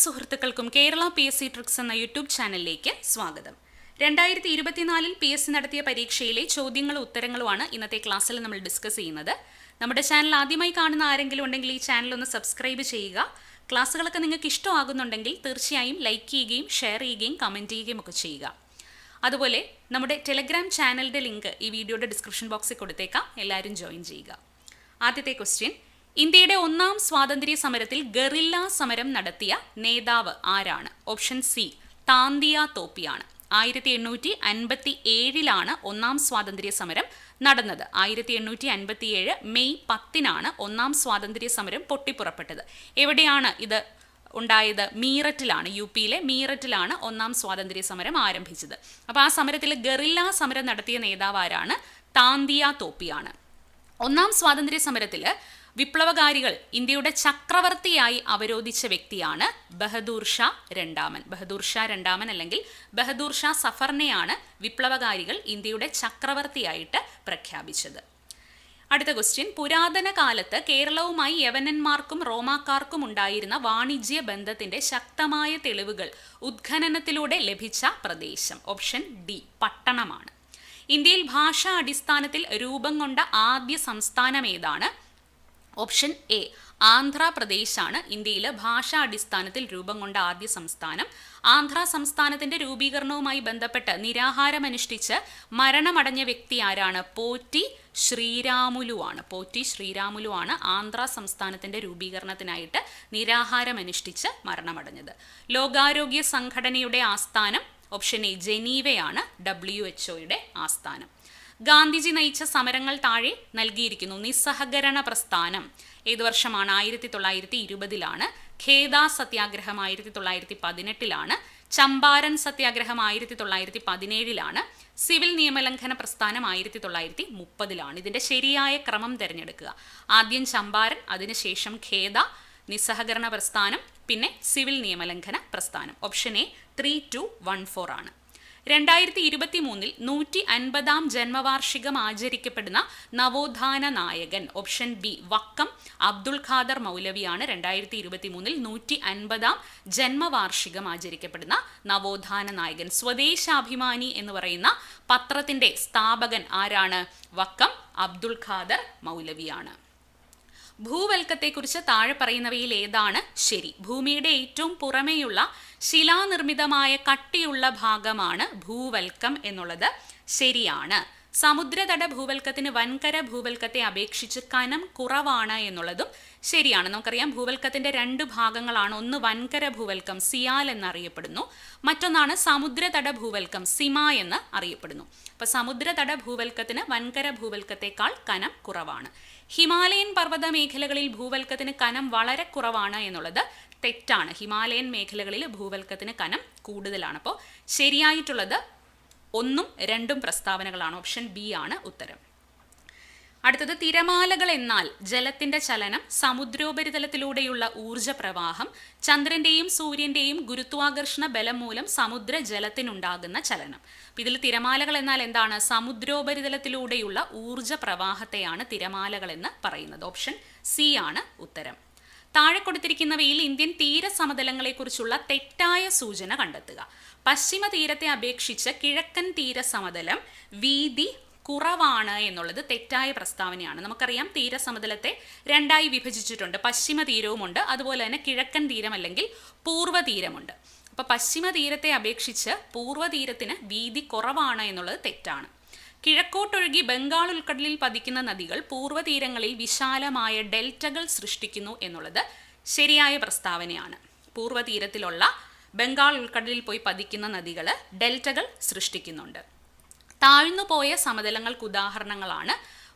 സുഹൃത്തുക്കൾക്കും Kerala P S C tricks എന്ന YouTube ചാനലിലേക്ക് സ്വാഗതം. രണ്ടായിരത്തി ഇരുപത്തിനാലിൽ പി എസ് സി നടത്തിയ പരീക്ഷയിലെ ചോദ്യങ്ങളും ഉത്തരങ്ങളുമാണ് ഇന്നത്തെ ക്ലാസ്സിൽ നമ്മൾ ഡിസ്കസ് ചെയ്യുന്നത്. നമ്മുടെ ചാനൽ ആദ്യമായി കാണുന്ന ആരെങ്കിലും ഉണ്ടെങ്കിൽ ഈ ചാനൽ ഒന്ന് സബ്സ്ക്രൈബ് ചെയ്യുക. ക്ലാസ്സുകളൊക്കെ നിങ്ങൾക്ക് ഇഷ്ടമാകുന്നുണ്ടെങ്കിൽ തീർച്ചയായും ലൈക്ക് ചെയ്യുകയും ഷെയർ ചെയ്യുകയും കമന്റ് ചെയ്യുകയും ഒക്കെ ചെയ്യുക. അതുപോലെ നമ്മുടെ ടെലഗ്രാം ചാനലിന്റെ ലിങ്ക് ഈ വീഡിയോയുടെ ഡിസ്ക്രിപ്ഷൻ ബോക്സിൽ കൊടുത്തേക്കാം. എല്ലാവരും ജോയിൻ ചെയ്യുക. ആദ്യത്തെ ക്വസ്റ്റ്യൻ ഇന്ത്യയുടെ ഒന്നാം സ്വാതന്ത്ര്യ സമരത്തിൽ ഗറില്ല സമരം നടത്തിയ നേതാവ് ആരാണ്? ഓപ്ഷൻ സി താന്തിയ തോപ്പിയാണ്. ആയിരത്തി എണ്ണൂറ്റി അൻപത്തി ഏഴിലാണ് ഒന്നാം സ്വാതന്ത്ര്യ സമരം നടന്നത്. ആയിരത്തി എണ്ണൂറ്റി അൻപത്തി ഏഴ് മെയ് പത്തിനാണ് ഒന്നാം സ്വാതന്ത്ര്യ സമരം പൊട്ടിപ്പുറപ്പെട്ടത്. എവിടെയാണ് ഇത് ഉണ്ടായത്? മീററ്റിലാണ് യു പിയിലെ മീററ്റിലാണ് ഒന്നാം സ്വാതന്ത്ര്യ സമരം ആരംഭിച്ചത്. അപ്പോൾ ആ സമരത്തിൽ ഗറില്ല സമരം നടത്തിയ നേതാവ് ആരാണ്? താന്തിയ തോപ്പിയാണ്. ഒന്നാം സ്വാതന്ത്ര്യ സമരത്തിൽ വിപ്ലവകാരികൾ ഇന്ത്യയുടെ ചക്രവർത്തിയായി അവരോധിച്ച വ്യക്തിയാണ് ബഹദൂർ ഷാ രണ്ടാമൻ. ബഹദൂർ ഷാ രണ്ടാമൻ അല്ലെങ്കിൽ ബഹദൂർ ഷാ സഫറിനെയാണ് വിപ്ലവകാരികൾ ഇന്ത്യയുടെ ചക്രവർത്തിയായിട്ട് പ്രഖ്യാപിച്ചത്. അടുത്ത ക്വസ്റ്റ്യൻ പുരാതന കാലത്ത് കേരളവുമായി യവനന്മാർക്കും റോമാക്കാർക്കും ഉണ്ടായിരുന്ന വാണിജ്യ ബന്ധത്തിന്റെ ശക്തമായ തെളിവുകൾ ഉത്ഖനനത്തിലൂടെ ലഭിച്ച പ്രദേശം. ഓപ്ഷൻ ഡി പട്ടണമാണ്. ഇന്ത്യയിൽ ഭാഷാ അടിസ്ഥാനത്തിൽ രൂപം കൊണ്ട ആദ്യ സംസ്ഥാനം ഏതാണ്? ഓപ്ഷൻ എ ആന്ധ്രാപ്രദേശാണ് ഇന്ത്യയിലെ ഭാഷാ അടിസ്ഥാനത്തിൽ രൂപം കൊണ്ട ആദ്യ സംസ്ഥാനം. ആന്ധ്ര സംസ്ഥാനത്തിന്റെ രൂപീകരണവുമായി ബന്ധപ്പെട്ട് നിരാഹാരമനുഷ്ഠിച്ച് മരണമടഞ്ഞ വ്യക്തി ആരാണ്? പോറ്റി ശ്രീരാമുലു ആണ്. പോറ്റി ശ്രീരാമുലു ആണ് ആന്ധ്ര സംസ്ഥാനത്തിന്റെ രൂപീകരണത്തിനായിട്ട് നിരാഹാരമനുഷ്ഠിച്ച് മരണമടഞ്ഞത്. ലോകാരോഗ്യ സംഘടനയുടെ ആസ്ഥാനം ഓപ്ഷൻ എ ജനീവയാണ് ഡബ്ല്യു എച്ച്ഒയുടെ ആസ്ഥാനം. ഗാന്ധിജി നയിച്ച സമരങ്ങൾ താഴെ നൽകിയിരിക്കുന്നു. നിസ്സഹകരണ പ്രസ്ഥാനം. ഏത് വർഷമാണ്? ആയിരത്തി തൊള്ളായിരത്തി ഇരുപതിലാണ് ഖേദ സത്യാഗ്രഹം ആയിരത്തി തൊള്ളായിരത്തി പതിനെട്ടിലാണ് ചമ്പാരൻ സത്യാഗ്രഹം ആയിരത്തി തൊള്ളായിരത്തി പതിനേഴിലാണ് സിവിൽ നിയമലംഘന പ്രസ്ഥാനം ആയിരത്തി തൊള്ളായിരത്തി മുപ്പതിലാണ് ഇതിന്റെ ശരിയായ ക്രമം തിരഞ്ഞെടുക്കുക. ആദ്യം ചമ്പാരൻ അതിനുശേഷം ഖേദ നിസ്സഹകരണ പ്രസ്ഥാനം പിന്നെ സിവിൽ നിയമലംഘന പ്രസ്ഥാനം. Option A three two one four ആണ്. രണ്ടായിരത്തി ഇരുപത്തി മൂന്നിൽ നൂറ്റി അൻപതാം ജന്മവാർഷികം ആചരിക്കപ്പെടുന്ന നവോത്ഥാന നായകൻ ഓപ്ഷൻ ബി വക്കം അബ്ദുൾ ഖാദർ മൗലവിയാണ് രണ്ടായിരത്തി ഇരുപത്തി മൂന്നിൽ നൂറ്റി അൻപതാം ജന്മവാർഷികം ആചരിക്കപ്പെടുന്ന നവോത്ഥാന നായകൻ. സ്വദേശാഭിമാനി എന്ന് പറയുന്ന പത്രത്തിന്റെ സ്ഥാപകൻ ആരാണ്? വക്കം അബ്ദുൾ ഖാദർ മൗലവിയാണ്. ഭൂവൽക്കത്തെക്കുറിച്ച് താഴെ പറയുന്നവയിൽ ഏതാണ് ശരി? ഭൂമിയുടെ ഏറ്റവും പുറമേയുള്ള ശിലാനിർമ്മിതമായ കട്ടിയുള്ള ഭാഗമാണ് ഭൂവൽക്കം എന്നുള്ളത് ശരിയാണ്. സമുദ്രതട ഭൂവൽക്കത്തിന് വൻകര ഭൂവൽക്കത്തെ അപേക്ഷിച്ച് കനം കുറവാണ് എന്നുള്ളതും ശരിയാണ്. നമുക്കറിയാം ഭൂവൽക്കത്തിന്റെ രണ്ട് ഭാഗങ്ങളാണ്. ഒന്ന് വൻകര ഭൂവൽക്കം സിയാൽ എന്നറിയപ്പെടുന്നു. മറ്റൊന്നാണ് സമുദ്രതട ഭൂവൽക്കം സിമ എന്ന് അറിയപ്പെടുന്നു. അപ്പൊ സമുദ്രതട ഭൂവൽക്കത്തിന് വൻകര ഭൂവൽക്കത്തെക്കാൾ കനം കുറവാണ്. ഹിമാലയൻ പർവത മേഖലകളിൽ ഭൂവൽക്കത്തിന് കനം വളരെ കുറവാണ് എന്നുള്ളത് തെറ്റാണ്. ഹിമാലയൻ മേഖലകളിൽ ഭൂവൽക്കത്തിന് കനം കൂടുതലാണ്. അപ്പോൾ ശരിയായിട്ടുള്ളത് ഒന്നും രണ്ടും പ്രസ്താവനകളാണ്. ഓപ്ഷൻ ബി ആണ് ഉത്തരം. അടുത്തത് തിരമാലകൾ എന്നാൽ ജലത്തിന്റെ ചലനം സമുദ്രോപരിതലത്തിലൂടെയുള്ള ഊർജ പ്രവാഹം ചന്ദ്രന്റെയും സൂര്യന്റെയും ഗുരുത്വാകർഷണ ബലം മൂലം സമുദ്ര ജലത്തിനുണ്ടാകുന്ന ചലനം ഇതിൽ തിരമാലകൾ എന്നാൽ എന്താണ്? സമുദ്രോപരിതലത്തിലൂടെയുള്ള ഊർജ പ്രവാഹത്തെയാണ് തിരമാലകൾ എന്ന് പറയുന്നത്. ഓപ്ഷൻ സി ആണ് ഉത്തരം. താഴെ കൊടുത്തിരിക്കുന്നവയിൽ ഇന്ത്യൻ തീരസമതലങ്ങളെക്കുറിച്ചുള്ള തെറ്റായ സൂചന കണ്ടെത്തുക. പശ്ചിമ തീരത്തെ അപേക്ഷിച്ച് കിഴക്കൻ തീരസമതലം വീതി കുറവാണ് എന്നുള്ളത് തെറ്റായ പ്രസ്താവനയാണ്. നമുക്കറിയാം തീരസമതലത്തെ രണ്ടായി വിഭജിച്ചിട്ടുണ്ട്. പശ്ചിമ തീരവുമുണ്ട്. അതുപോലെ തന്നെ കിഴക്കൻ തീരം അല്ലെങ്കിൽ പൂർവ തീരമുണ്ട്. അപ്പോൾ പശ്ചിമ തീരത്തെ അപേക്ഷിച്ച് പൂർവ തീരത്തിന് വീതി കുറവാണ് എന്നുള്ളത് തെറ്റാണ്. കിഴക്കോട്ടൊഴുകി ബംഗാൾ ഉൾക്കടലിൽ പതിക്കുന്ന നദികൾ പൂർവതീരങ്ങളിൽ വിശാലമായ ഡെൽറ്റകൾ സൃഷ്ടിക്കുന്നു എന്നുള്ളത് ശരിയായ പ്രസ്താവനയാണ്. പൂർവതീരത്തിലുള്ള ബംഗാൾ ഉൾക്കടലിൽ പോയി പതിക്കുന്ന നദികൾ ഡെൽറ്റകൾ സൃഷ്ടിക്കുന്നുണ്ട്. താഴ്ന്നുപോയ സമതലങ്ങൾക്ക് ഉദാഹരണങ്ങളാണ്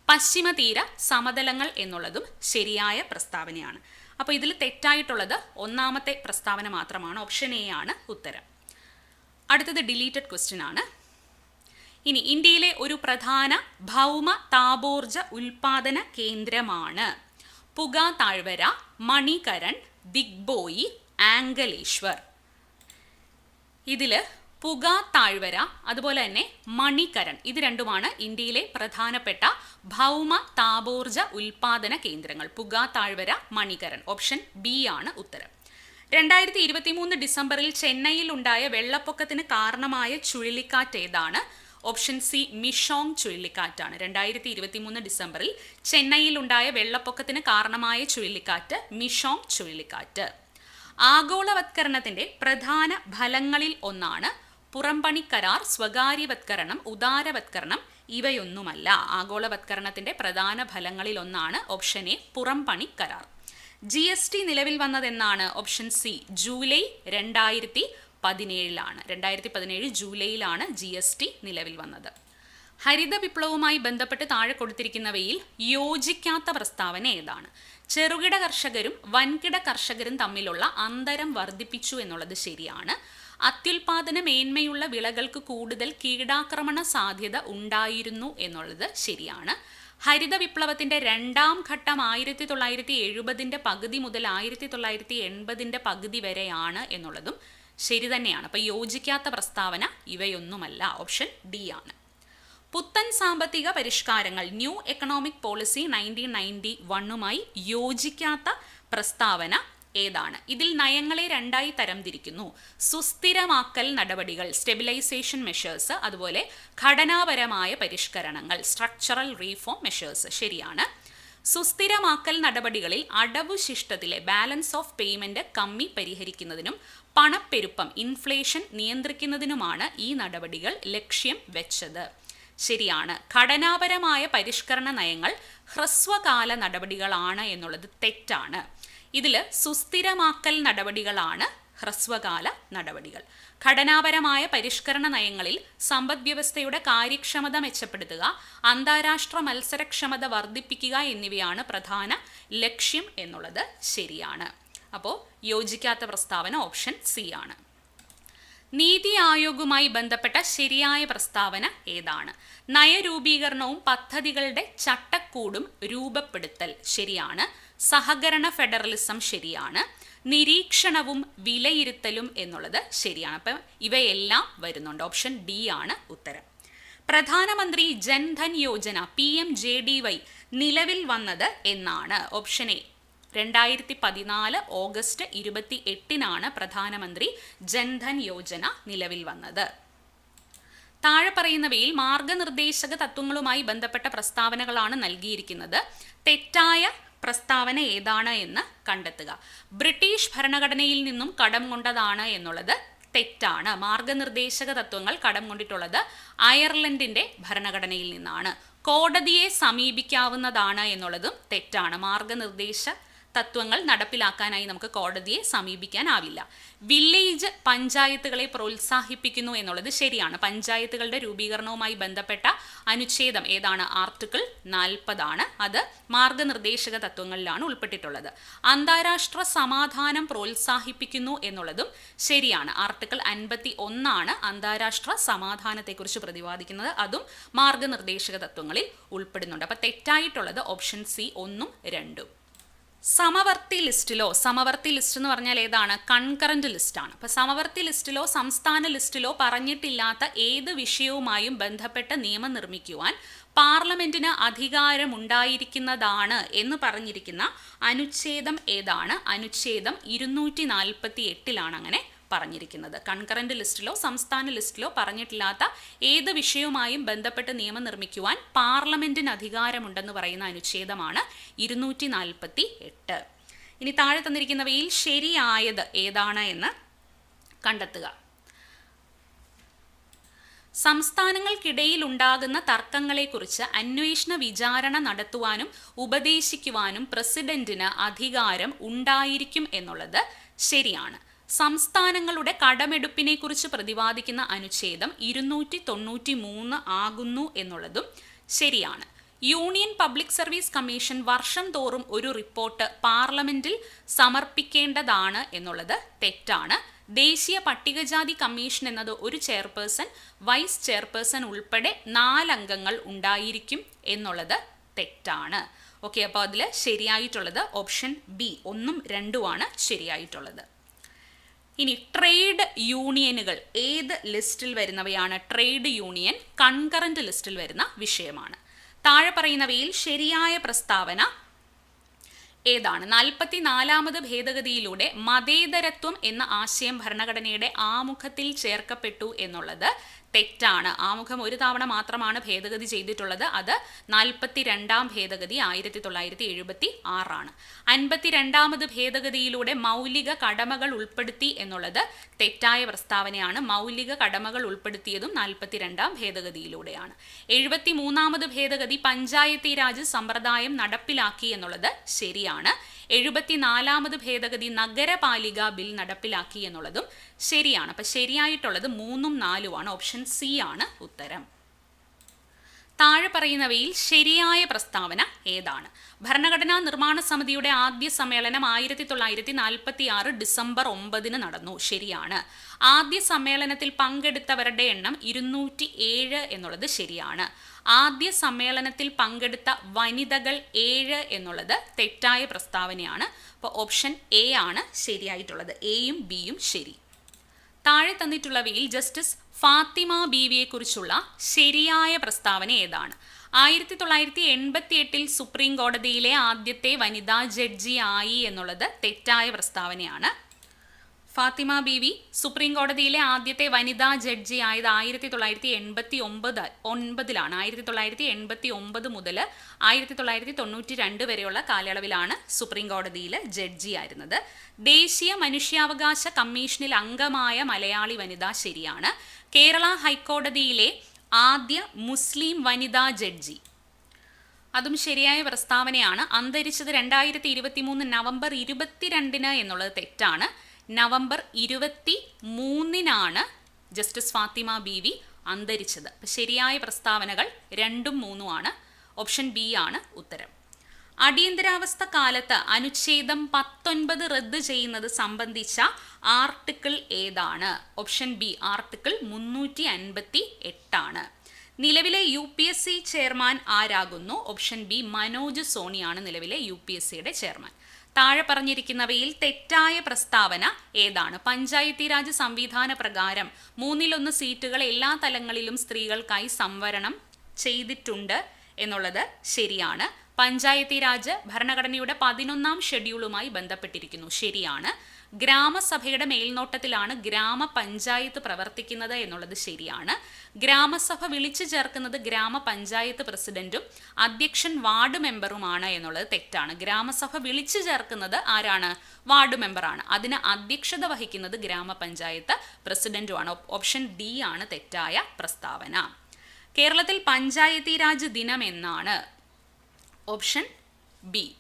പശ്ചിമതീര സമതലങ്ങൾ എന്നുള്ളതും ശരിയായ പ്രസ്താവനയാണ്. അപ്പോൾ ഇതിൽ തെറ്റായിട്ടുള്ളത് ഒന്നാമത്തെ പ്രസ്താവന മാത്രമാണ് ഓപ്ഷൻ എ ആണ് ഉത്തരം. അടുത്തത് ഡിലീറ്റഡ് ക്വസ്റ്റ്യൻ ആണ്. ഇനി ഇന്ത്യയിലെ ഒരു പ്രധാന ഭൗമ താപോർജ ഉൽപാദന കേന്ദ്രമാണ്. പുക താഴ്വര മണികരൺ ദിഗ്ബോയി ആംഗലേശ്വർ. ഇതിൽ പുക താഴ്വര അതുപോലെ തന്നെ മണികരൺ. ഇത് രണ്ടുമാണ് ഇന്ത്യയിലെ പ്രധാനപ്പെട്ട ഭൗമ താപോർജ ഉൽപാദന കേന്ദ്രങ്ങൾ. പുക താഴ്വര മണികരൺ. ഓപ്ഷൻ ബി ആണ് ഉത്തരം. രണ്ടായിരത്തി ഇരുപത്തി മൂന്ന് ഡിസംബറിൽ ചെന്നൈയിൽ ഉണ്ടായ വെള്ളപ്പൊക്കത്തിന് കാരണമായ ചുഴലിക്കാറ്റ് ഏതാണ്? ഓപ്ഷൻ സി മിഷോങ് ചുഴലിക്കാറ്റാണ്. രണ്ടായിരത്തി ഇരുപത്തി മൂന്ന് ഡിസംബറിൽ ചെന്നൈയിൽ ഉണ്ടായ വെള്ളപ്പൊക്കത്തിന് കാരണമായ ചുഴലിക്കാറ്റ് മിഷോങ് ചുഴലിക്കാറ്റ്. ആഗോളവത്കരണത്തിന്റെ പ്രധാന ഫലങ്ങളിൽ ഒന്നാണ് പുറംപണി കരാർ സ്വകാര്യവത്കരണം ഉദാരവത്കരണം ഇവയൊന്നുമല്ല. ആഗോളവത്കരണത്തിന്റെ പ്രധാന ഫലങ്ങളിൽ ഒന്നാണ് ഓപ്ഷൻ എ പുറംപണി കരാർ ജി എസ് ടി നിലവിൽ വന്നതെന്നാണ് ഓപ്ഷൻ സി ജൂലൈ രണ്ടായിരത്തി പതിനേഴിലാണ് രണ്ടായിരത്തി പതിനേഴ് ജൂലൈയിലാണ് ജി എസ് ടി നിലവിൽ വന്നത്. ഹരിത വിപ്ലവവുമായി ബന്ധപ്പെട്ട് താഴെ കൊടുത്തിരിക്കുന്നവയിൽ യോജിക്കാത്ത പ്രസ്താവന ഏതാണ്? ചെറുകിട കർഷകരും വൻകിട കർഷകരും തമ്മിലുള്ള അന്തരം വർദ്ധിപ്പിച്ചു എന്നുള്ളത് ശരിയാണ്. അത്യുൽപാദന മേന്മയുള്ള വിളകൾക്ക് കൂടുതൽ കീടാക്രമണ സാധ്യത ഉണ്ടായിരുന്നു എന്നുള്ളത് ശരിയാണ്. ഹരിത വിപ്ലവത്തിന്റെ രണ്ടാം ഘട്ടം ആയിരത്തി തൊള്ളായിരത്തി എഴുപതിന്റെ പകുതി മുതൽ ആയിരത്തി തൊള്ളായിരത്തി എൺപതിന്റെ പകുതി വരെയാണ് എന്നുള്ളതും ശരി തന്നെയാണ്. അപ്പൊ യോജിക്കാത്ത പ്രസ്താവന ഇവയൊന്നുമല്ല. ഓപ്ഷൻ ഡി ആണ്. പുത്തൻ സാമ്പത്തിക പരിഷ്കാരങ്ങൾ new economic policy nineteen ninety വണ്ണുമായി യോജിക്കാത്ത പ്രസ്താവന ഏതാണ്? ഇതിൽ നയങ്ങളെ രണ്ടായി തരംതിരിക്കുന്നു. സുസ്ഥിരമാക്കൽ നടപടികൾ സ്റ്റെബിലൈസേഷൻ മെഷേഴ്സ് അതുപോലെ ഘടനാപരമായ പരിഷ്കരണങ്ങൾ സ്ട്രക്ചറൽ റീഫോം മെഷേഴ്സ്. ശരിയാണ്. സുസ്ഥിരമാക്കൽ നടപടികളിൽ അടവു ശിഷ്ടത്തിലെ ബാലൻസ് ഓഫ് പേയ്മെന്റ് കമ്മി പരിഹരിക്കുന്നതിനും പണപ്പെരുപ്പം ഇൻഫ്ലേഷൻ നിയന്ത്രിക്കുന്നതിനുമാണ് ഈ നടപടികൾ ലക്ഷ്യം വെച്ചത്. ശരിയാണ്. ഘടനാപരമായ പരിഷ്കരണ നയങ്ങൾ ഹ്രസ്വകാല നടപടികളാണ് എന്നുള്ളത് തെറ്റാണ്. ഇതിൽ സുസ്ഥിരമാക്കൽ നടപടികളാണ് ഹ്രസ്വകാല നടപടികൾ. ഘടനാപരമായ പരിഷ്കരണ നയങ്ങളിൽ സമ്പദ്വ്യവസ്ഥയുടെ കാര്യക്ഷമത മെച്ചപ്പെടുത്തുക അന്താരാഷ്ട്ര മത്സരക്ഷമത വർദ്ധിപ്പിക്കുക എന്നിവയാണ് പ്രധാന ലക്ഷ്യം എന്നുള്ളത് ശരിയാണ്. അപ്പോൾ യോജിക്കാത്ത പ്രസ്താവന ഓപ്ഷൻ സി ആണ്. നീതി ആയോഗുമായി ബന്ധപ്പെട്ട ശരിയായ പ്രസ്താവന ഏതാണ്? നയരൂപീകരണവും പദ്ധതികളുടെ ചട്ടക്കൂടും രൂപപ്പെടുത്തൽ ശരിയാണ്. സഹകരണ ഫെഡറലിസം ശരിയാണ് നിരീക്ഷണവും വിലയിരുത്തലും എന്നുള്ളത് ശരിയാണ്. അപ്പം ഇവയെല്ലാം വരുന്നുണ്ട്. ഓപ്ഷൻ ഡി ആണ് ഉത്തരം. Pradhan Mantri Jan Dhan Yojana P M J D Y നിലവിൽ വന്നത് എന്നാണ്. ഓപ്ഷൻ എ രണ്ടായിരത്തി പതിനാല് ഓഗസ്റ്റ് ഇരുപത്തി എട്ടിനാണ് പ്രധാനമന്ത്രി ജൻധൻ യോജന നിലവിൽ വന്നത്. താഴെ പറയുന്നവയിൽ മാർഗനിർദ്ദേശക തത്വങ്ങളുമായി ബന്ധപ്പെട്ട പ്രസ്താവനകളാണ് നൽകിയിരിക്കുന്നത്. തെറ്റായ പ്രസ്താവന ഏതാണ് എന്ന് കണ്ടെത്തുക. ബ്രിട്ടീഷ് ഭരണഘടനയിൽ നിന്നും കടം കൊണ്ടതാണ് എന്നുള്ളത് തെറ്റാണ്. മാർഗനിർദ്ദേശക തത്വങ്ങൾ കടം കൊണ്ടിട്ടുള്ളത് അയർലൻഡിന്റെ ഭരണഘടനയിൽ നിന്നാണ്. കോടതിയെ സമീപിക്കാവുന്നതാണ് എന്നുള്ളതും തെറ്റാണ്. മാർഗനിർദ്ദേശ തത്വങ്ങൾ നടപ്പിലാക്കാനായി നമുക്ക് കോടതിയെ സമീപിക്കാനാവില്ല. വില്ലേജ് പഞ്ചായത്തുകളെ പ്രോത്സാഹിപ്പിക്കുന്നു എന്നുള്ളത് ശരിയാണ്. പഞ്ചായത്തുകളുടെ രൂപീകരണവുമായി ബന്ധപ്പെട്ട അനുച്ഛേദം ഏതാണ്? ആർട്ടിക്കിൾ നാൽപ്പതാണ്. അത് മാർഗനിർദ്ദേശക തത്വങ്ങളിലാണ് ഉൾപ്പെട്ടിട്ടുള്ളത്. അന്താരാഷ്ട്ര സമാധാനം പ്രോത്സാഹിപ്പിക്കുന്നു എന്നുള്ളതും ശരിയാണ്. ആർട്ടിക്കിൾ അൻപത്തി ഒന്നാണ് അന്താരാഷ്ട്ര സമാധാനത്തെക്കുറിച്ച് പ്രതിപാദിക്കുന്നത്. അതും മാർഗനിർദ്ദേശക തത്വങ്ങളിൽ ഉൾപ്പെടുന്നുണ്ട്. അപ്പോൾ തെറ്റായിട്ടുള്ളത് ഓപ്ഷൻ സി ഒന്നും രണ്ടും. സമവർത്തി ലിസ്റ്റിലോ സമവർത്തി ലിസ്റ്റ് എന്ന് പറഞ്ഞാൽ ഏതാണ്? കൺകറന്റ് ലിസ്റ്റാണ് അപ്പോൾ സമവർത്തി ലിസ്റ്റിലോ സംസ്ഥാന ലിസ്റ്റിലോ പറഞ്ഞിട്ടില്ലാത്ത ഏത് വിഷയവുമായും ബന്ധപ്പെട്ട നിയമം നിർമ്മിക്കുവാൻ പാർലമെന്റിന് അധികാരമുണ്ടായിരിക്കുന്നതാണ് എന്ന് പറഞ്ഞിരിക്കുന്ന അനുച്ഛേദം ഏതാണ്? അനുച്ഛേദം ഇരുന്നൂറ്റി നാൽപ്പത്തി എട്ടിലാണ് അങ്ങനെ പറഞ്ഞിരിക്കുന്നത്. കൺകറന്റ് ലിസ്റ്റിലോ സംസ്ഥാന ലിസ്റ്റിലോ പറഞ്ഞിട്ടില്ലാത്ത ഏത് വിഷയവുമായും ബന്ധപ്പെട്ട് നിയമം നിർമ്മിക്കുവാൻ പാർലമെന്റിന് അധികാരമുണ്ടെന്ന് പറയുന്ന അനുച്ഛേദമാണ് ഇരുന്നൂറ്റി നാൽപ്പത്തി എട്ട് ഇനി താഴെ തന്നിരിക്കുന്നവയിൽ ശരിയായത് ഏതാണ് എന്ന് കണ്ടെത്തുക. സംസ്ഥാനങ്ങൾക്കിടയിൽ ഉണ്ടാകുന്ന തർക്കങ്ങളെക്കുറിച്ച് അന്വേഷണ വിചാരണ നടത്തുവാനും ഉപദേശിക്കുവാനും പ്രസിഡന്റിന് അധികാരം ഉണ്ടായിരിക്കും എന്നുള്ളത് ശരിയാണ്. സംസ്ഥാനങ്ങളുടെ കടമെടുപ്പിനെ കുറിച്ച് പ്രതിപാദിക്കുന്ന അനുച്ഛേദം ഇരുന്നൂറ്റി തൊണ്ണൂറ്റി മൂന്ന് ആകുന്നു എന്നുള്ളതും ശരിയാണ്. യൂണിയൻ പബ്ലിക് സർവീസ് കമ്മീഷൻ വർഷം തോറും ഒരു റിപ്പോർട്ട് പാർലമെന്റിൽ സമർപ്പിക്കേണ്ടതാണ് എന്നുള്ളത് തെറ്റാണ്. ദേശീയ പട്ടികജാതി കമ്മീഷൻ എന്നത് ഒരു ചെയർപേഴ്സൺ വൈസ് ചെയർപേഴ്സൺ ഉൾപ്പെടെ നാലംഗങ്ങൾ ഉണ്ടായിരിക്കും എന്നുള്ളത് തെറ്റാണ്. ഓക്കെ അപ്പോൾ അതിൽ ശരിയായിട്ടുള്ളത് ഓപ്ഷൻ ബി ഒന്നും രണ്ടുമാണ് ശരിയായിട്ടുള്ളത്. ഇനി ട്രേഡ് യൂണിയനുകൾ ഏത് ലിസ്റ്റിൽ വരുന്നവയാണ്? ട്രേഡ് യൂണിയൻ കൺകറന്റ് ലിസ്റ്റിൽ വരുന്ന വിഷയമാണ്. താഴെ പറയുന്നവയിൽ ശരിയായ പ്രസ്താവന ഏതാണ്? നാൽപ്പത്തി നാലാമത് ഭേദഗതിയിലൂടെ മതേതരത്വം എന്ന ആശയം ഭരണഘടനയുടെ ആമുഖത്തിൽ ചേർക്കപ്പെട്ടു എന്നുള്ളത് തെറ്റാണ്. ആമുഖം ഒരു തവണ മാത്രമാണ് ഭേദഗതി ചെയ്തിട്ടുള്ളത്. അത് നാൽപ്പത്തി രണ്ടാം ഭേദഗതി ആയിരത്തി തൊള്ളായിരത്തി എഴുപത്തി ആറാണ് അൻപത്തി രണ്ടാമത് ഭേദഗതിയിലൂടെ മൗലിക കടമകൾ ഉൾപ്പെടുത്തി എന്നുള്ളത് തെറ്റായ പ്രസ്താവനയാണ്. മൗലിക കടമകൾ ഉൾപ്പെടുത്തിയതും നാൽപ്പത്തി രണ്ടാം ഭേദഗതിയിലൂടെയാണ്. എഴുപത്തി മൂന്നാമത് ഭേദഗതി പഞ്ചായത്തി രാജ് സമ്പ്രദായം നടപ്പിലാക്കി എന്നുള്ളത് ശരിയാണ്. എഴുപത്തിനാലാമത് ഭേദഗതി നഗരപാലിക ബിൽ നടപ്പിലാക്കി എന്നുള്ളതും ശരിയാണ്. അപ്പം ശരിയായിട്ടുള്ളത് മൂന്നും നാലുമാണ് ഓപ്ഷൻ സി ആണ് ഉത്തരം. താഴെ പറയുന്നവയിൽ ശരിയായ പ്രസ്താവന ഏതാണ്? ഭരണഘടനാ നിർമ്മാണ സമിതിയുടെ ആദ്യ സമ്മേളനം ആയിരത്തി തൊള്ളായിരത്തി നാൽപ്പത്തി ആറ് ഡിസംബർ ഒമ്പതിന് നടന്നു. ശരിയാണ്. ആദ്യ സമ്മേളനത്തിൽ പങ്കെടുത്തവരുടെ എണ്ണം ഇരുന്നൂറ്റി ഏഴ് എന്നുള്ളത് ശരിയാണ്. ആദ്യ സമ്മേളനത്തിൽ പങ്കെടുത്ത വനിതകൾ ഏഴ് എന്നുള്ളത് തെറ്റായ പ്രസ്താവനയാണ്. അപ്പോൾ ഓപ്ഷൻ എ ആണ് ശരിയായിട്ടുള്ളത്. എയും ബിയും ശരി. താഴെ തന്നിട്ടുള്ളവയിൽ ജസ്റ്റിസ് ഫാത്തിമ ബീവിയെക്കുറിച്ചുള്ള ശരിയായ പ്രസ്താവന ഏതാണ്? ആയിരത്തി തൊള്ളായിരത്തി എൺപത്തി എട്ടിൽ സുപ്രീം കോടതിയിലെ ആദ്യത്തെ വനിതാ ജഡ്ജി ആയി എന്നുള്ളത് തെറ്റായ പ്രസ്താവനയാണ്. ഫാത്തിമ ബീവി സുപ്രീം കോടതിയിലെ ആദ്യത്തെ വനിതാ ജഡ്ജി ആയത് ആയിരത്തി തൊള്ളായിരത്തി എൺപത്തി ഒമ്പത് ഒൻപതിലാണ്. ആയിരത്തി തൊള്ളായിരത്തി എൺപത്തി ഒമ്പത് മുതൽ ആയിരത്തി തൊള്ളായിരത്തി തൊണ്ണൂറ്റി രണ്ട് വരെയുള്ള കാലയളവിലാണ് സുപ്രീം കോടതിയിൽ ജഡ്ജി ആയിരുന്നത്. ദേശീയ മനുഷ്യാവകാശ കമ്മീഷനിൽ അംഗമായ മലയാളി വനിത ശരിയാണ്. കേരള ഹൈക്കോടതിയിലെ ആദ്യ മുസ്ലിം വനിതാ ജഡ്ജി. അതും ശരിയായ പ്രസ്താവനയാണ്. അന്തരിച്ചത് രണ്ടായിരത്തി ഇരുപത്തി മൂന്ന് നവംബർ ഇരുപത്തിരണ്ടിന് എന്നുള്ളത് തെറ്റാണ്. നവംബർ ഇരുപത്തി മൂന്നിനാണ് ജസ്റ്റിസ് ഫാത്തിമ ബി വി അന്തരിച്ചത് ശരിയായ പ്രസ്താവനകൾ രണ്ടും മൂന്നുമാണ് ഓപ്ഷൻ ബി ആണ് ഉത്തരം. അടിയന്തരാവസ്ഥ കാലത്ത് അനുച്ഛേദം പത്തൊൻപത് റദ്ദ് ചെയ്യുന്നത് സംബന്ധിച്ച ആർട്ടിക്കിൾ ഏതാണ്? ഓപ്ഷൻ ബി ആർട്ടിക്കിൾ മുന്നൂറ്റി അൻപത്തി എട്ടാണ് നിലവിലെ U P S C chairman ആരാകുന്നു? Option B Manoj സോണിയാണ് നിലവിലെ യു പി എസ് സിയുടെ ചെയർമാൻ. താഴെ പറഞ്ഞിരിക്കുന്നവയിൽ തെറ്റായ പ്രസ്താവന ഏതാണ്? പഞ്ചായത്തി രാജ് സംവിധാന പ്രകാരം മൂന്നിലൊന്ന് സീറ്റുകൾ എല്ലാ തലങ്ങളിലും സ്ത്രീകൾക്കായി സംവരണം ചെയ്തിട്ടുണ്ട് എന്നുള്ളത് ശരിയാണ്. പഞ്ചായത്തി രാജ് ഭരണഘടനയുടെ പതിനൊന്നാം ഷെഡ്യൂളുമായി ബന്ധപ്പെട്ടിരിക്കുന്നു. ശരിയാണ്. ഗ്രാമസഭയുടെ മേൽനോട്ടത്തിലാണ് ഗ്രാമപഞ്ചായത്ത് പ്രവർത്തിക്കുന്നത് എന്നുള്ളത് ശരിയാണ്. ഗ്രാമസഭ വിളിച്ചു ചേർക്കുന്നത് ഗ്രാമപഞ്ചായത്ത് പ്രസിഡന്റും അധ്യക്ഷൻ വാർഡ് മെമ്പറുമാണ് എന്നുള്ളത് തെറ്റാണ്. ഗ്രാമസഭ വിളിച്ചു ചേർക്കുന്നത് ആരാണ്? വാർഡ് മെമ്പറാണ്. അതിന് അധ്യക്ഷത വഹിക്കുന്നത് ഗ്രാമപഞ്ചായത്ത് പ്രസിഡന്റുമാണ്. ഓപ്ഷൻ ഡി ആണ് തെറ്റായ പ്രസ്താവന. കേരളത്തിൽ പഞ്ചായത്തി രാജ് ദിനം എന്നാണ്. ഓപ്ഷൻ ബി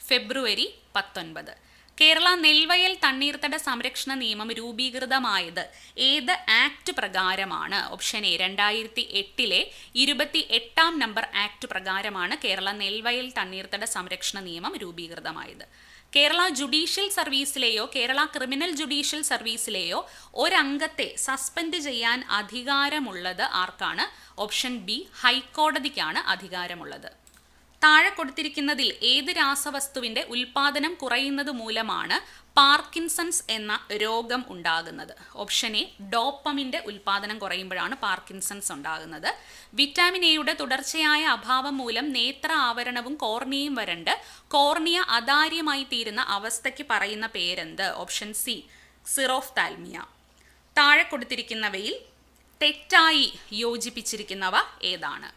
ഫെബ്രുവരി പത്തൊൻപത്. കേരള നെൽവയൽ തണ്ണീർത്തട സംരക്ഷണ നിയമം രൂപീകൃതമായത് ഏത് ആക്ട് പ്രകാരമാണ്? ഓപ്ഷൻ എ രണ്ടായിരത്തി എട്ടിലെ ഇരുപത്തി എട്ടാം നമ്പർ ആക്ട് പ്രകാരമാണ് കേരള നെൽവയൽ തണ്ണീർത്തട സംരക്ഷണ നിയമം രൂപീകൃതമായത്. കേരള ജുഡീഷ്യൽ സർവീസിലെയോ കേരള ക്രിമിനൽ ജുഡീഷ്യൽ സർവീസിലെയോ ഒരംഗത്തെ സസ്പെൻഡ് ചെയ്യാൻ അധികാരമുള്ളത് ആർക്കാണ്? ഓപ്ഷൻ ബി ഹൈക്കോടതിക്കാണ് അധികാരമുള്ളത്. താഴെ കൊടുത്തിരിക്കുന്നതിൽ ഏത് രാസവസ്തുവിന്റെ ഉൽപാദനം കുറയുന്നത് മൂലമാണ് പാർക്കിൻസൺസ് എന്ന രോഗം ഉണ്ടാകുന്നത്? ഓപ്ഷൻ എ ഡോപ്പമിന്റെ ഉൽപാദനം കുറയുമ്പോഴാണ് പാർക്കിൻസൺസ് ഉണ്ടാകുന്നത്. വിറ്റാമിൻ എയുടെ തുടർച്ചയായ അഭാവം മൂലം നേത്ര ആവരണവും കോർണിയയും വരണ്ട്. കോർണിയ അതാര്യമായി തീരുന്ന അവസ്ഥയ്ക്ക് പറയുന്ന പേരെന്ത്? ഓപ്ഷൻ സി സിറോഫ് താൽമിയ താഴെ കൊടുത്തിരിക്കുന്നവയിൽ തെറ്റായി യോജിപ്പിച്ചിരിക്കുന്നവ ഏതാണ്?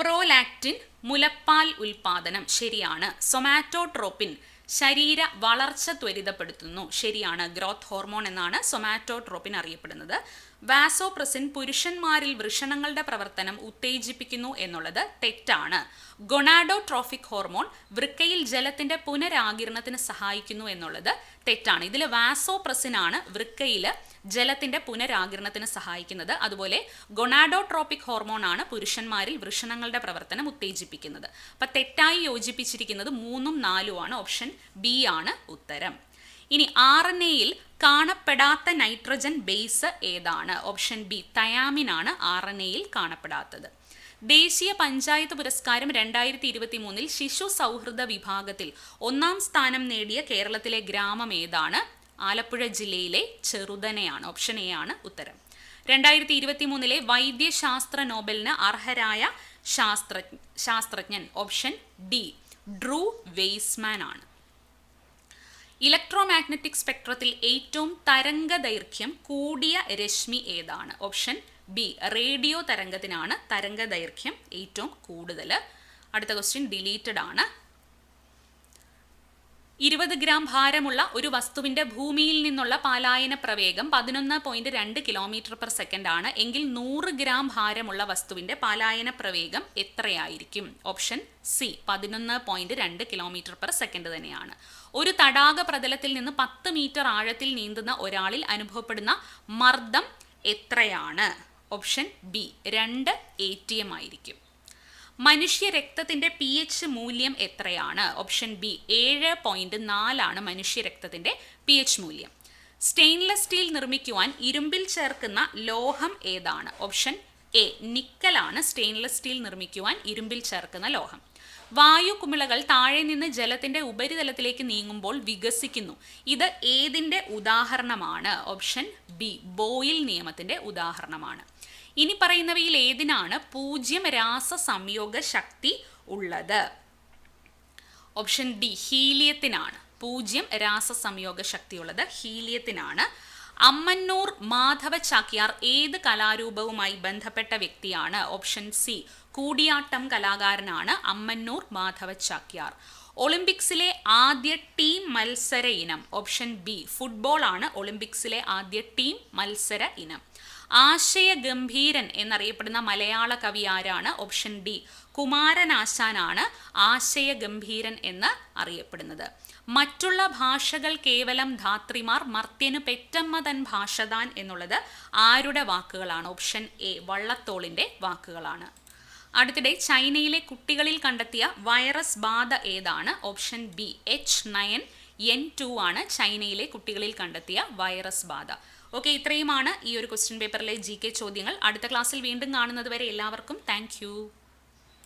പ്രോലാക്റ്റിൻ മുലപ്പാൽ ഉൽപാദനം ശരിയാണ്. സൊമാറ്റോട്രോപ്പിൻ ശരീര വളർച്ച ത്വരിതപ്പെടുത്തുന്നു. ശരിയാണ്. ഗ്രോത്ത് ഹോർമോൺ എന്നാണ് സൊമാറ്റോട്രോപ്പിൻ അറിയപ്പെടുന്നത്. വാസോപ്രസിൻ പുരുഷന്മാരിൽ വൃഷണങ്ങളുടെ പ്രവർത്തനം ഉത്തേജിപ്പിക്കുന്നു എന്നുള്ളത് തെറ്റാണ്. ഗൊണാഡോട്രോഫിക് ഹോർമോൺ വൃക്കയിൽ ജലത്തിന്റെ പുനരാകിരണത്തിന് സഹായിക്കുന്നു എന്നുള്ളത് തെറ്റാണ്. ഇതിൽ വാസോപ്രസിൻ ആണ് വൃക്കയിൽ ജലത്തിന്റെ പുനരാകിരണത്തിന് സഹായിക്കുന്നത്. അതുപോലെ ഗൊണാഡോട്രോപിക് ഹോർമോൺ ആണ് പുരുഷന്മാരിൽ വൃഷണങ്ങളുടെ പ്രവർത്തനം ഉത്തേജിപ്പിക്കുന്നത്. അപ്പൊ തെറ്റായി യോജിപ്പിച്ചിരിക്കുന്നത് മൂന്നും നാലുമാണ് ഓപ്ഷൻ ബി ആണ് ഉത്തരം. ഇനി ആർ എൻ എയിൽ കാണപ്പെടാത്ത നൈട്രജൻ ബേസ് ഏതാണ്? ഓപ്ഷൻ ബി തയാമിനാണ് ആർ എൻ എയിൽ കാണപ്പെടാത്തത്. ദേശീയ പഞ്ചായത്ത് പുരസ്കാരം രണ്ടായിരത്തി ഇരുപത്തി മൂന്നിൽ ശിശു സൗഹൃദ വിഭാഗത്തിൽ ഒന്നാം സ്ഥാനം നേടിയ കേരളത്തിലെ ഗ്രാമം ഏതാണ്? ആലപ്പുഴ ജില്ലയിലെ ചെറുതനയാണ്. ഓപ്ഷൻ എ ആണ് ഉത്തരം. രണ്ടായിരത്തി ഇരുപത്തി മൂന്നിലെ വൈദ്യശാസ്ത്ര നോബലിന് അർഹരായ ശാസ്ത്ര ശാസ്ത്രജ്ഞൻ. ഓപ്ഷൻ ഡി ഡ്രൂ വെയ്സ്മാൻ ആണ്. ഇലക്ട്രോമാഗ്നറ്റിക് സ്പെക്ട്രത്തിൽ ഏറ്റവും തരംഗ ദൈർഘ്യം കൂടിയ രശ്മി ഏതാണ്? ഓപ്ഷൻ ബി റേഡിയോ തരംഗത്തിനാണ് തരംഗ ദൈർഘ്യം ഏറ്റവും കൂടുതൽ അടുത്ത ക്വസ്റ്റ്യൻ ഡിലീറ്റഡ് ആണ്. ഇരുപത് ഗ്രാം ഭാരമുള്ള ഒരു വസ്തുവിന്റെ ഭൂമിയിൽ നിന്നുള്ള പാലായന പ്രവേഗം പതിനൊന്ന് പോയിന്റ് രണ്ട് കിലോമീറ്റർ പെർ സെക്കൻഡ് ആണ്. എങ്കിൽ നൂറ് ഗ്രാം ഭാരമുള്ള വസ്തുവിന്റെ പാലായന പ്രവേഗം എത്രയായിരിക്കും? ഓപ്ഷൻ സി പതിനൊന്ന് പോയിന്റ് രണ്ട് കിലോമീറ്റർ പെർ സെക്കൻഡ് തന്നെയാണ്. ഒരു തടാക പ്രതലത്തിൽ നിന്ന് പത്ത് മീറ്റർ ആഴത്തിൽ നീന്തുന്ന ഒരാളിൽ അനുഭവപ്പെടുന്ന മർദ്ദം എത്രയാണ്? ഓപ്ഷൻ ബി രണ്ട് എ ആയിരിക്കും. മനുഷ്യ രക്തത്തിന്റെ പി എച്ച് മൂല്യം എത്രയാണ്? ഓപ്ഷൻ ബി ഏഴ് പോയിന്റ് നാലാണ് മനുഷ്യ രക്തത്തിന്റെ പി എച്ച് മൂല്യം. സ്റ്റെയിൻലെസ് സ്റ്റീൽ നിർമ്മിക്കുവാൻ ഇരുമ്പിൽ ചേർക്കുന്ന ലോഹം ഏതാണ്? ഓപ്ഷൻ എ നിക്കലാണ് സ്റ്റെയിൻലെസ് സ്റ്റീൽ നിർമ്മിക്കുവാൻ ഇരുമ്പിൽ ചേർക്കുന്ന ലോഹം. വായു കുമിളകൾ താഴെ നിന്ന് ജലത്തിന്റെ ഉപരിതലത്തിലേക്ക് നീങ്ങുമ്പോൾ വികസിക്കുന്നു. ഇത് ഏതിന്റെ ഉദാഹരണമാണ്? ഓപ്ഷൻ ബി ബോയിൽ നിയമത്തിന്റെ ഉദാഹരണമാണ്. ഇനി പറയുന്നവയിൽ ഏതിനാണ് പൂജ്യം രാസ സംയോഗ ശക്തി ഉള്ളത്? ഓപ്ഷൻ ഡി ഹീലിയത്തിനാണ്. പൂജ്യം രാസ സംയോഗ ശക്തിയുള്ളത് ഹീലിയത്തിനാണ്. അമ്മന്നൂർ മാധവ ചാക്യാർ ഏത് കലാരൂപവുമായി ബന്ധപ്പെട്ട വ്യക്തിയാണ്? ഓപ്ഷൻ സി കൂടിയാട്ടം കലാകാരനാണ് അമ്മന്നൂർ മാധവ ചാക്യാർ. ഒളിമ്പിക്സിലെ ആദ്യ ടീം മത്സര ഇനം. ഓപ്ഷൻ ബി ഫുട്ബോളാണ് ഒളിമ്പിക്സിലെ ആദ്യ ടീം മത്സര ഇനം. ആശയഗംഭീരൻ എന്നറിയപ്പെടുന്ന മലയാള കവി ആരാണ്? ഓപ്ഷൻ ഡി കുമാരനാശാനാണ് ആശയഗംഭീരൻ എന്ന് അറിയപ്പെടുന്നത്. മറ്റുള്ള ഭാഷകൾ കേവലം ധാത്രിമാർ മർത്യനു പെറ്റമ്മ തൻ ഭാഷതാൻ എന്നുള്ളത് ആരുടെ വാക്കുകളാണ്? ഓപ്ഷൻ എ വള്ളത്തോളിന്റെ വാക്കുകളാണ്. അടുത്തിടെ ചൈനയിലെ കുട്ടികളിൽ കണ്ടെത്തിയ വൈറസ് ബാധ ഏതാണ്? Option B H nine N two ആണ് ചൈനയിലെ കുട്ടികളിൽ കണ്ടെത്തിയ വൈറസ് ബാധ. ഓക്കെ ഇത്രയുമാണ് ഈ ഒരു ക്വസ്റ്റ്യൻ പേപ്പറിലെ ജി ചോദ്യങ്ങൾ. അടുത്ത ക്ലാസ്സിൽ വീണ്ടും കാണുന്നത് വരെ എല്ലാവർക്കും താങ്ക്